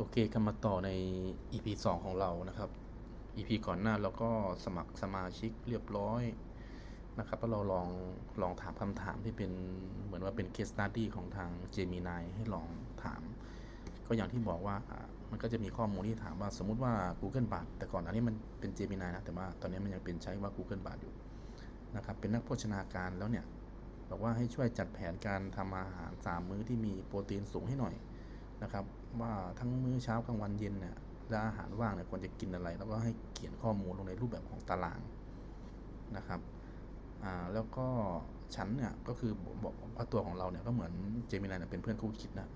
โอเคกันมาต่อใน EP 2 ของเรานะครับ EP ก่อนหน้าเราก็สมัครสมาชิกเรียบร้อยนะครับแล้วเราลองลองถามคำถามที่เป็นเหมือนว่าเป็น case study ของทาง Gemini ให้ลองถาม ก็อย่างที่บอกว่าอ่ามันก็จะมีข้อมูลที่ถามว่าสมมุติว่า Google Bard แต่ก่อนอันนี้มันเป็น Gemini นะ แต่ว่าตอนนี้มันยังเป็นใช้ว่า Google Bard อยู่นะครับ เป็นนักโภชนาการแล้วเนี่ยบอกว่าให้ช่วยจัดแผนการทำอาหาร 3 มื้อที่มีโปรตีนสูงให้หน่อยนะครับ ว่าทั้งมื้อเช้ากลางวันเย็นเนี่ยและอาหารว่างเนี่ยควรจะกินอะไร แล้วก็ให้เขียนข้อมูลลงในรูปแบบของตารางนะครับอ่าแล้วก็ฉันเนี่ยก็คือบอกว่าตัวของเราเนี่ยก็เหมือนเจมินายเนี่ยเป็นเพื่อนคู่คิดนะ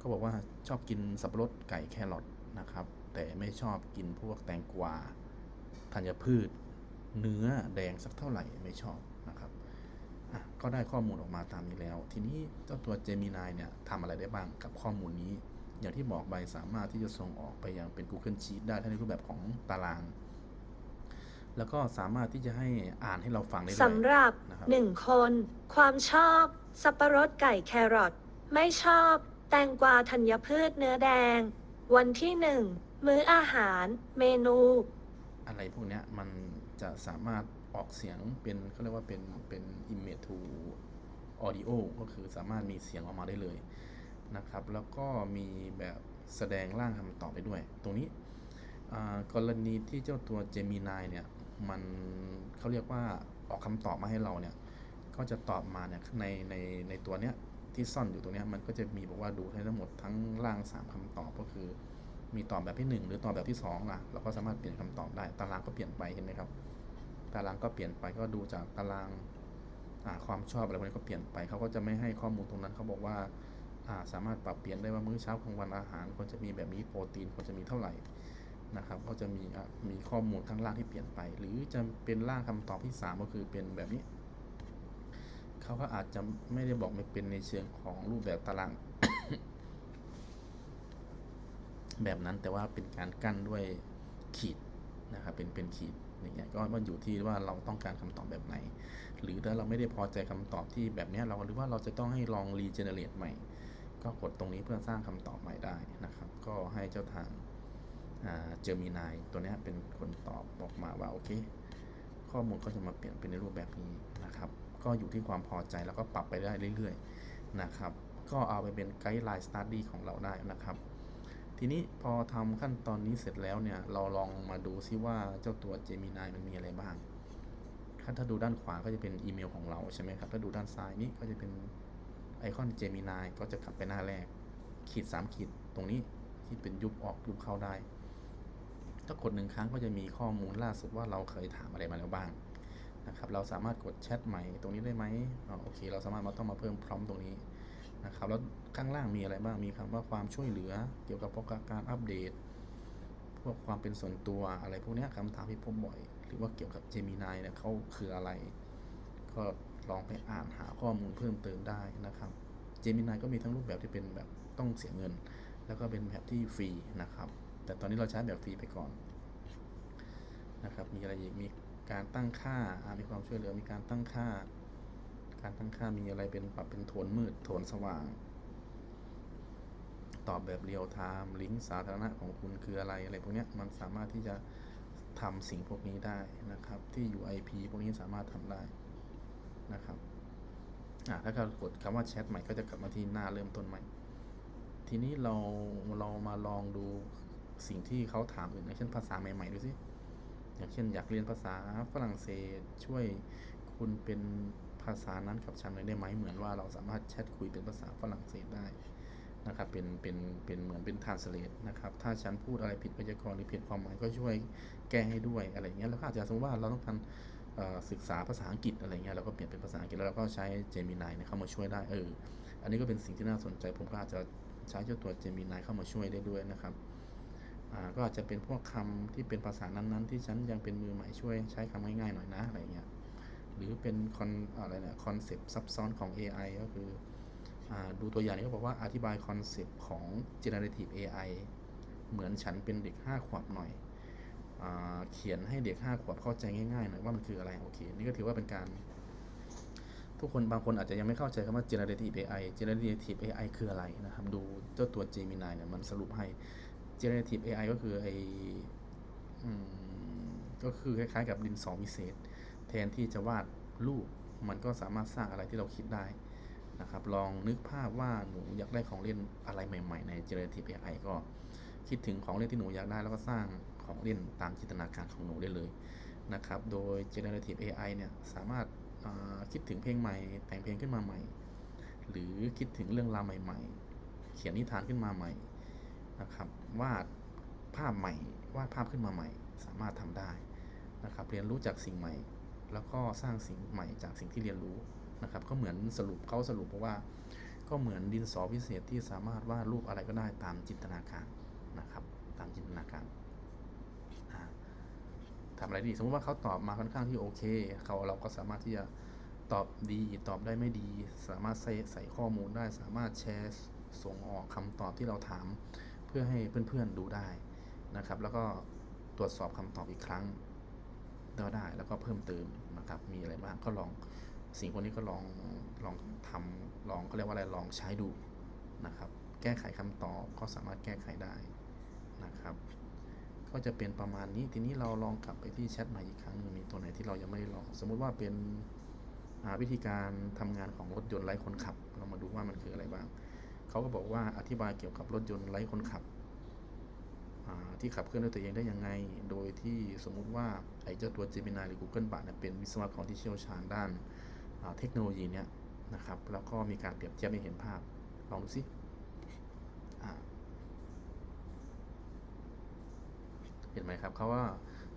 ก็บอกว่าชอบกินสับปะรดไก่แครอทนะครับ แต่ไม่ชอบกินพวกแตงกวาธัญพืช เนื้อแดงสักเท่าไหร่ไม่ชอบนะครับก็ได้ข้อมูลออกมาตามนี้แล้ว ทีนี้เจ้าตัว Gemini เนี่ยทำอะไรได้บ้างกับข้อมูลนี้ อย่างที่บอกไปสามารถที่จะส่งออกไปยังเป็น Google Sheet ได้ทั้งในรูปแบบของตาราง แล้วก็สามารถที่จะให้อ่านให้เราฟังได้ด้วยสำหรับนะครับหนึ่งคน ความชอบ สับปะรดไก่แครอทไม่ชอบ แตงกวาธัญพืชเนื้อแดง วันที่หนึ่งมื้ออาหาร เมนู อะไรพวกเนี้ยมันจะสามารถออกเสียงเป็นเขาเรียกว่าเป็นเป็น image to audio ก็คือสามารถมีเสียงออกมาได้เลย นะครับ แล้วก็มีแบบแสดงร่างคำตอบไปด้วย ตรงนี้กรณีที่เจ้าตัว Gemini เนี่ย มันเขาเรียกว่าออกคำตอบมาให้เราเนี่ย ก็จะตอบมาเนี่ยในในในตัวเนี้ยที่ซ่อนอยู่ตรงเนี้ยมันก็จะมีบอกว่าดูให้ทั้งหมดทั้งร่าง 3คำตอบก็คือ มีตอบแบบที่ 1 หรือตอบแบบที่2ล่ะเราก็สามารถเปลี่ยนคำตอบได้ตารางก็เปลี่ยนไปเห็นไหมครับ ตารางก็เปลี่ยนไปก็ดูจากตารางความชอบอะไรพวกนี้ก็เปลี่ยนไปเขาก็จะไม่ให้ข้อมูลตรงนั้นเขาบอกว่า สามารถปรับเปลี่ยนได้ว่ามื้อเช้ากลางวันอาหารควรจะมีแบบนี้โปรตีนควรจะมีเท่าไหร่นะครับก็จะมีมีข้อมูลข้างล่างที่เปลี่ยนไป หรือจะเป็นร่างคำตอบที่ 3 ก็คือเป็นแบบนี้ เขาก็อาจจะไม่ได้บอกไม่เป็นในเชิงของรูปแบบตาราง แบบนั้นแต่ว่าเป็นการกั้นด้วยขีดนะครับเป็นเป็นขีดอย่างเงี้ยก็มันอยู่ที่ว่าเราต้องการคำตอบแบบไหน หรือถ้าเราไม่ได้พอใจคำตอบที่แบบนี้เราหรือว่าเราจะต้องให้ลองรีเจเนเรตใหม่ ก็กดตรงนี้เพื่อสร้างคำตอบใหม่ได้นะครับ ก็ให้เจ้าทางเจอมีนายตัวนี้เป็นคนตอบบอกมาว่าโอเค ข้อมูลก็จะมาเปลี่ยนเป็นในรูปแบบนี้นะครับ ก็อยู่ที่ความพอใจแล้วก็ปรับไปได้เรื่อยๆนะครับ ก็เอาไปเป็นไกด์ไลน์สต u d ดี้ของเราได้นะครับ ทีนี้พอทำขั้นตอนนี้เสร็จแล้วเนี่ย เราลองมาดูซิว่าเจ้าตัว Gemini มันมีอะไรบ้างถ้าถ้าดูด้านขวาก็จะเป็นอีเมลของเราใช่ไหมครับ ถ้าดูด้านซ้ายนี่ก็จะเป็น ไอคอน Gemini ก็จะกลับไปหน้าแรก ขีด 3 ขีดตรงนี้ที่เป็นยุบออกยุบเข้าได้ ถ้ากดหนึ่งครั้งก็จะมีข้อมูลล่าสุดว่าเราเคยถามอะไรมาแล้วบ้างนะครับเราสามารถกดแชทใหม่ตรงนี้ได้ไหมอ๋อโอเค เราสามารถมาต้องมาเพิ่มพร้อมตรงนี้นะครับแล้วข้างล่างมีอะไรบ้างมีคำว่าความช่วยเหลือ เกี่ยวกับพวกการอัปเดต พวกความเป็นส่วนตัวอะไรพวกนี้ยคำถามที่พบบ่อย หรือว่าเกี่ยวกับ Gemini เนี่ยเขาคืออะไร ก็ ลองไปอ่านหาข้อมูลเพิ่มเติมได้นะครับ Gemini ก็มีทั้งรูปแบบที่เป็นแบบต้องเสียเงิน แล้วก็เป็นแบบที่ฟรีนะครับ แต่ตอนนี้เราใช้แบบฟรีไปก่อนนะครับ มีอะไรอีก มีการตั้งค่า มีความช่วยเหลือ มีการตั้งค่า การตั้งค่ามีอะไรเป็นปรับเป็นโทนมืด โทนสว่าง ตอบแบบเรียลไทม์ ลิงก์สาธารณะของคุณคืออะไร อะไรพวกนี้มันสามารถที่จะทำสิ่งพวกนี้ได้นะครับ ที่ UIP พวกนี้สามารถทำได้ นะครับถ้าเรากดคำว่าแชทใหม่ก็จะกลับมาที่หน้าเริ่มต้นใหม่ ทีนี้เราเรามาลองดูสิ่งที่เขาถามอื่นเช่นภาษาใหม่ๆดูสิอย่างเช่นอยากเรียนภาษาฝรั่งเศสช่วยคุณเป็นภาษานั้นกับฉันหน่อยได้ไหมเหมือนว่าเราสามารถแชทคุยเป็นภาษาฝรั่งเศสได้นะครับเป็นเป็นเป็นเหมือนเป็นทานสเลตนะครับถ้าฉันพูดอะไรผิดพยากรณ์หรือผิดความหมายก็ช่วยแก้ให้ด้วยอะไรเงี้ยแล้วก็อาจจะสมมติว่าเราต้องการ ศึกษาภาษาอังกฤษอะไรเงี้ยเราก็เปลี่ยนเป็นภาษาอังกฤษแล้วเราก็ใช้ Gemini เนี่ยเข้ามาช่วยได้เอออันนี้ก็เป็นสิ่งที่น่าสนใจผมก็อาจจะใช้เจ้าตัว Gemini เข้ามาช่วยได้ด้วยนะครับก็อาจจะเป็นพวกคำที่เป็นภาษานั้นๆ ที่ฉันยังเป็นมือใหม่ช่วยใช้คำง่ายๆหน่อยนะอะไรเงี้ยหรือเป็นคอนอะไรเนี่ยคอนเซปต์ซับซ้อนของ AI ก็คืออดูตัวอย่างนี้ก็บอกว่าอธิบายคอนเซปต์ของ generative AI เหมือนฉันเป็นเด็ก 5 ขวบหน่อย เขียนให้เด็ก5ขวบเข้าใจง่ายๆหน่อยว่ามันคืออะไรโอเค นี่ก็ถือว่าเป็นการ ทุกคนบางคนอาจจะยังไม่เข้าใจคำว่า generative AI generative AI คืออะไรนะครับ ดูเจ้าตัว Gemini เนี่ยมันสรุปให้ generative AI ก็คือไออก็คือคล้ายๆ กับดินสอวิเศษ แทนที่จะวาดรูปมันก็สามารถสร้างอะไรที่เราคิดได้นะครับ ลองนึกภาพว่าหนูอยากได้ของเล่นอะไรใหม่ ๆ ใน generative AI ก็คิดถึงของเล่นที่หนูอยากได้แล้วก็สร้าง ของเล่นตามจินตนาการของหนูได้เลยนะครับ โดย generative AI เนี่ยสามารถาคิดถึงเพลงใหม่ แต่งเพลงขึ้นมาใหม่ หรือคิดถึงเรื่องราวใหม่ ๆ เขียนนิทานขึ้นมาใหม่นะครับวาดภาพใหม่วาดภาพขึ้นมาใหม่ สามารถทำได้นะครับ เรียนรู้จากสิ่งใหม่ แล้วก็สร้างสิ่งใหม่จากสิ่งที่เรียนรู้นะครับ ก็เหมือนสรุปเขาสรุปเพราะว่า ก็เหมือนดินสอพิเศษที่สามารถวาดรูปอะไรก็ได้ตามจินตนาการนะครับ ตามจินตนาการ ทำอะไรดีสมมติว่าเขาตอบมาค่อนข้างที่โอเคเขาเราก็สามารถที่จะตอบดีตอบได้ไม่ดี สามารถใส่ใส่ข้อมูลได้ สามารถแชร์ส่งออกคำตอบที่เราถาม เพื่อให้เพื่อนๆดูได้นะครับ แล้วก็ตรวจสอบคำตอบอีกครั้งก็ได้แล้วก็เพิ่มเติมนะครับมีอะไรบ้างก็ลองสิ่งพวกนี้ก็ลองลองทำลองเขาเรียกว่าอะไรลองใช้ดูนะครับ แก้ไขคำตอบก็สามารถแก้ไขได้นะครับ ก็จะเป็นประมาณนี้ ทีนี้เราลองกลับไปที่แชทใหม่อีกครั้งนึงมีตัวไหนที่เรายังไม่ได้ลอง สมมุติว่าเป็นวิธีการทำงานของรถยนต์ไร้คนขับ เรามาดูว่ามันคืออะไรบ้าง เขาก็บอกว่าอธิบายเกี่ยวกับรถยนต์ไร้คนขับ ที่ขับเคลื่อนด้วยตัวเองได้ยังไง โดยที่สมมุติว่าไอ้เจ้าตัว Gemini หรือ Google Bard เนี่ยเป็นวิศวกรที่เชี่ยวชาญด้านเทคโนโลยีเนี่ยนะครับ แล้วก็มีการเปรียบเทียบให้เห็นภาพ ลองดูสิอ่าเห็นไหมครับเขาว่า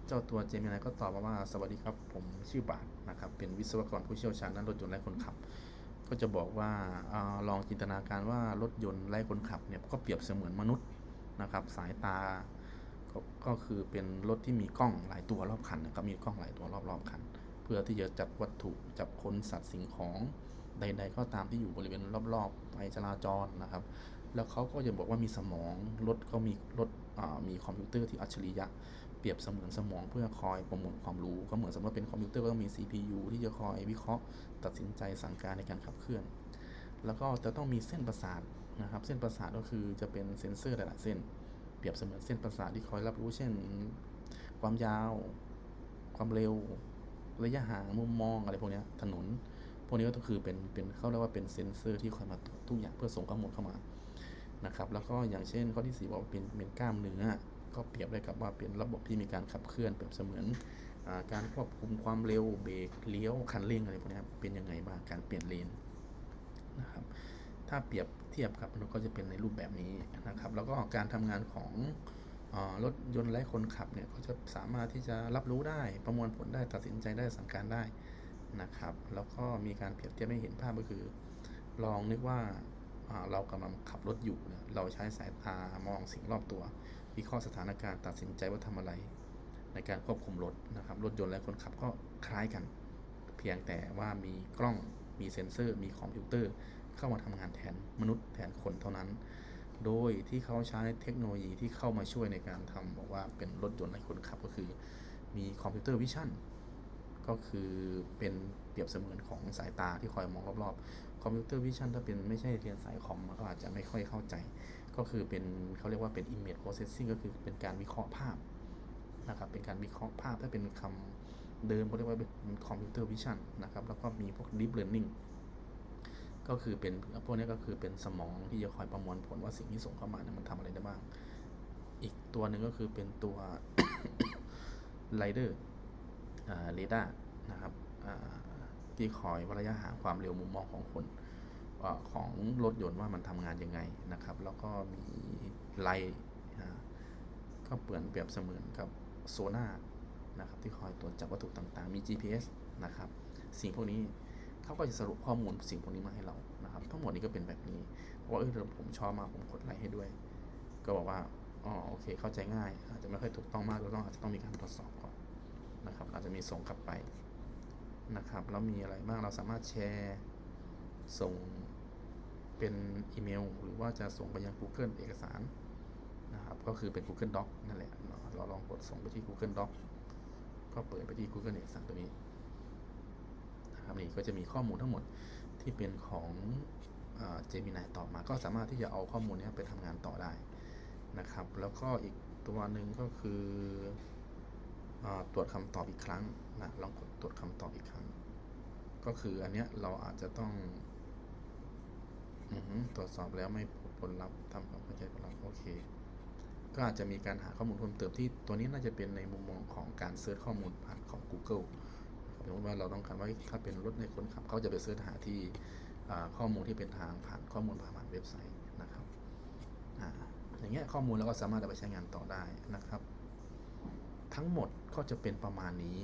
เจ้าตัว Gemini ก็ตอบมาว่าสวัสดีครับ ผมชื่อบาทนะครับ เป็นวิศวกรผู้เชี่ยวชาญด้านรถยนต์ไร้คนขับ ก็จะบอกว่าอลองจินตนาการว่ารถยนต์ไร้คนขับเนี่ยก็เปรียบเสมือนมนุษย์นะครับ สายตาก็ก็คือเป็นรถที่มีกล้องหลายตัวรอบคันนะครับมีกล้องหลายตัวรอบรอบคัน เพื่อที่จะจับวัตถุจับคนสัตว์สิ่งของใด ๆ ก็ตามที่อยู่บริเวณรอบๆไฟจราจรนะครับ แล้วเขาก็จะบอกว่ามีสมองรถก็มีรถมีคอมพิวเตอร์ที่อัจฉริยะ เปรียบเสมือนสมองเพื่อคอยประมวลความรู้ ก็เหมือนสมมติเป็นคอมพิวเตอร์ก็ต้องมี CPU ที่จะคอยวิเคราะห์ ตัดสินใจสั่งการในการขับเคลื่อน แล้วก็จะต้องมีเส้นประสาทนะครับเส้นประสาทก็คือจะเป็นเซ็นเซอร์หลายๆเส้น เปรียบเสมือนเส้นประสาทที่คอยรับรู้เช่น ความยาว ความเร็ว ระยะห่างมุมมองอะไรพวกนี้ถนนพวกนี้ก็คือเป็นเป็นเขาเรียกว่าเป็นเซ็นเซอร์ที่คอยมาตรวจทุกอย่างเพื่อส่งข้อมูลเข้ามา นะครับ แล้วก็อย่างเช่นข้อที่สี่บอกว่าเป็นเป็นกล้ามเนื้อ ก็เปรียบได้กับว่าเป็นระบบที่มีการขับเคลื่อนเปรียบเสมือนอการควบคุมความเร็วเบรกเลี้ยวคันเร่งอะไรพวกนี้ครับเป็นยังไงบ้างการเปลี่ยนเลนนะครับถ้าเปรียบเทียบกับมนุษย์ก็จะเป็นในรูปแบบนี้นะครับ แล้วก็การทำงานของรถยนต์ไร้คนขับเนี่ยก็จะสามารถที่จะรับรู้ได้ประมวลผลได้ตัดสินใจได้สั่งการได้นะครับ แล้วก็มีการเปรียบเทียบให้เห็นภาพก็คือ ลองนึกว่า เรากำลังขับรถอยู่เนี่ยเราใช้สายตามองสิ่งรอบตัว วิเคราะห์สถานการณ์ตัดสินใจว่าทำอะไร ในการควบคุมรถนะครับ รถยนต์และคนขับก็คล้ายกัน เพียงแต่ว่ามีกล้องมีเซ็นเซอร์ มีคอมพิวเตอร์ เข้ามาทำงานแทนมนุษย์แทนคนเท่านั้น โดยที่เขาใช้เทคโนโลยีที่เข้ามาช่วยในการทำบอกว่าเป็นรถยนต์และคนขับก็คือ มีคอมพิวเตอร์วิชั่นก็คือเป็นเปรียบเสมือนของสายตาที่คอยมองรอบๆ คอมพิวเตอร์วิชั่นถ้าเป็นไม่ใช่เรียนสายคอมก็อาจจะไม่ค่อยเข้าใจ ก็คือเป็นเขาเรียกว่าเป็น image processing ก็คือเป็นการวิเคราะห์ภาพนะครับเป็นการวิเคราะห์ภาพถ้าเป็นคำเดิมเขาเรียกว่าเป็นคอมพิวเตอร์วิชั่นนะครับแล้วก็มีพวก deep learning ก็คือเป็นพวกนี้ก็คือเป็นสมองที่จะคอยประมวลผลว่าสิ่งที่ส่งเข้ามาเนี่ยมันทำอะไรได้บ้าง อีกตัวหนึ่งก็คือเป็นตัว Rider เรดาร์นะครับอ่า ที่คอยวัดระยะห่างความเร็วมุมมองของคนอของรถยนต์ว่ามันทำงานยังไงนะครับ แล้วก็มีไลท์ก็เปมือนเปรียบเสมือนกับโซน่านะครับที่คอยตรวจจับวัตถุต่างๆ มี GPS นะครับ สิ่งพวกนี้เขาก็จะสรุปข้อมูลสิ่งพวกนี้มาให้เรานะครับ ทั้งหมดนี้ก็เป็นแบบนี้เพราะว่าเออผมชอบมากผมกดไลค์ให้ด้วย ก็บอกว่าอ๋อโอเค เข้าใจง่าย อาจจะไม่ค่อยถูกต้องมากเราต้องอาจจะต้องมีการตรวจสอบก่อนนะครับ อาจจะมีส่งกลับไป นะครับแล้วมีอะไรบ้างเราสามารถแชร์ส่งเป็นอีเมล หรือว่าจะส่งไปยัง Google เอกสารนะครับก็คือเป็น Google Doc นั่นแหละเราลองกดส่งไปที่ Google Doc ก็เปิดไปที่ Google เอกสารตัวนี้นะครับนี่ก็จะมีข้อมูลทั้งหมดที่เป็นของเจมินายตอบมา ก็สามารถที่จะเอาข้อมูลนี้ไปทำงานต่อได้นะครับ แล้วก็อีกตัวหนึ่งก็คือ ตรวจคำตอบอีกครั้งนะลองกดตรวจคำตอบอีกครั้ง ก็คืออันเนี้ยเราอาจจะต้องอตรวจสอบแล้วไม่พบผลลัพธ์ทำความเข้าใจผลลัพธ์โอเค ก็อาจจะมีการหาข้อมูลเพิ่มเติมที่ตัวนี้น่าจะเป็นในมุมมองของการเซิร์ชข้อมูลผ่านของ Google สมมติว่าเราต้องการว่าถ้าเป็นรถในคนขับเขาจะไปเซิร์ชหาที่ข้อมูลที่เป็นทางผ่านข้อมูลผ่านเว็บไซต์นะครับออย่างเงี้ยข้อมูลเราก็สามารถเอาไปใช้งานต่อได้นะครับ ทั้งหมดก็จะเป็นประมาณนี้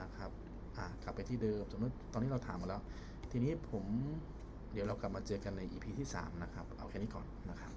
นะครับอ่ากลับไปที่เดิมสมมติตอนนี้เราถามมาแล้ว ทีนี้ผมเดี๋ยวเรากลับมาเจอกันใน EP ที่ 3 นะครับ เอาแค่นี้ก่อนนะครับ